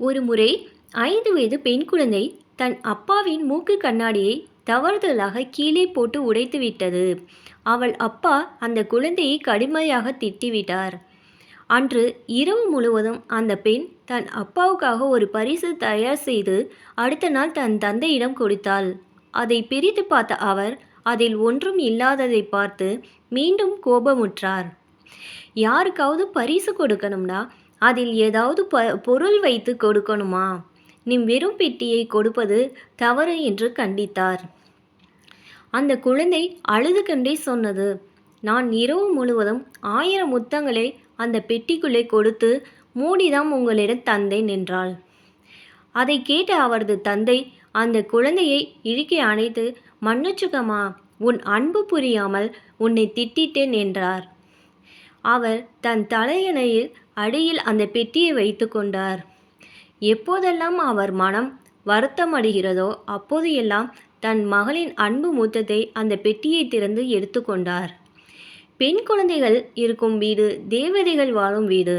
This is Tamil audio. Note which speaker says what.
Speaker 1: ஒரு முறை ஐந்து வயது பெண் குழந்தை தன் அப்பாவின் மூக்கு கண்ணாடியை தவறுதலாக கீழே போட்டு உடைத்து விட்டது. அவள் அப்பா அந்த குழந்தையை கடுமையாக திட்டிவிட்டார். அன்று இரவு முழுவதும் அந்த பெண் தன் அப்பாவுக்காக ஒரு பரிசு தயார் செய்து அடுத்த நாள் தன் தந்தையிடம் கொடுத்தாள். அதை பிரித்து பார்த்த அவர் அதில் ஒன்றும் இல்லாததை பார்த்து மீண்டும் கோபமுற்றார். யாருக்காவது பரிசு கொடுக்கணும்னா அதில் ஏதாவது ப பொருள் வைத்து கொடுக்கணுமா? நீ வெறும் பெட்டியை கொடுப்பது தவறு என்று கண்டித்தார். அந்த குழந்தை அழுது கண்டே சொன்னது நான் இரவு முழுவதும் ஆயிரம் முத்தங்களை அந்த பெட்டிக்குள்ளே கொடுத்து மூடிதான் உங்களிடம் தந்தேன் என்றாள். அதை கேட்ட அவரது தந்தை அந்த குழந்தையை இழுக்கி அணைத்து மன்னிச்சுக்கம்மா உன் அன்பு புரியாமல் உன்னை திட்டிட்டேன் என்றார். அவர் தன் தலையணையில் அடியில் அந்த பெட்டியை வைத்து கொண்டார். எப்போதெல்லாம் அவர் மனம் வருத்தமடைகிறதோ அப்போது எல்லாம் தன் மகளின் அன்பு மூத்தத்தை அந்த பெட்டியை திறந்து எடுத்துக்கொண்டார் பெண் குழந்தைகள் இருக்கும் வீடு தேவதைகள் வாழும் வீடு.